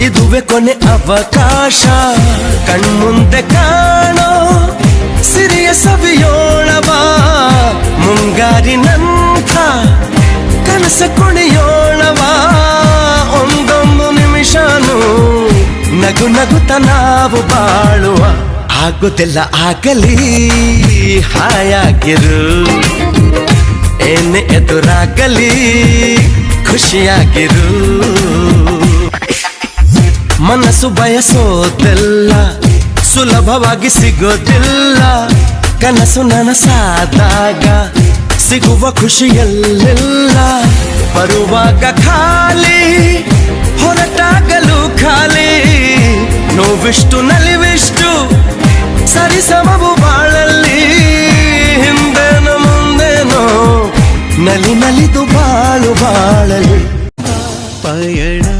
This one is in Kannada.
ಇದುವೆ ಕೊನೆ ಅವಕಾಶ. ಕಣ್ಮುಂದೆ ಕಾಣೋ ಸಿರಿಯ ಸವಿಯೋಳವ. ಮುಂಗಾರಿನಂಥ ಕನಸ ಕುಣಿಯೋಣವಾ ಒಂದೊಂದು ನಿಮಿಷನು ನಗು ನಗುತ್ತ ನಾವು ಬಾಳುವ. ಆಗುತ್ತಿಲ್ಲ ಆಗಲಿ, ಹಾಯಾಗಿರು. ಏನೇ ಎದುರಾಗಲಿ, ಖುಷಿಯಾಗಿರು. ಮನಸ್ಸು ಬಯಸೋದೆಲ್ಲ ಸುಲಭವಾಗಿ ಸಿಗೋದಿಲ್ಲ. ಕನಸು ನನಸಾದಾಗ ಸಿಗುವ ಖುಷಿಯಲ್ಲೆಲ್ಲ ಬರುವಾಗ ಖಾಲಿ, ಹೊರಟಾಗಲು ಖಾಲಿ. ನೋವಿಷ್ಟು, ನಲಿವಿಷ್ಟು ಸರಿಸಮವು ಬಾಳಲ್ಲಿ. ಹಿಂದೇನು, ಮುಂದೇನೋ ನಲಿ ನಲಿದು ಬಾಳು ಬಾಳಲಿ ಪಯಣ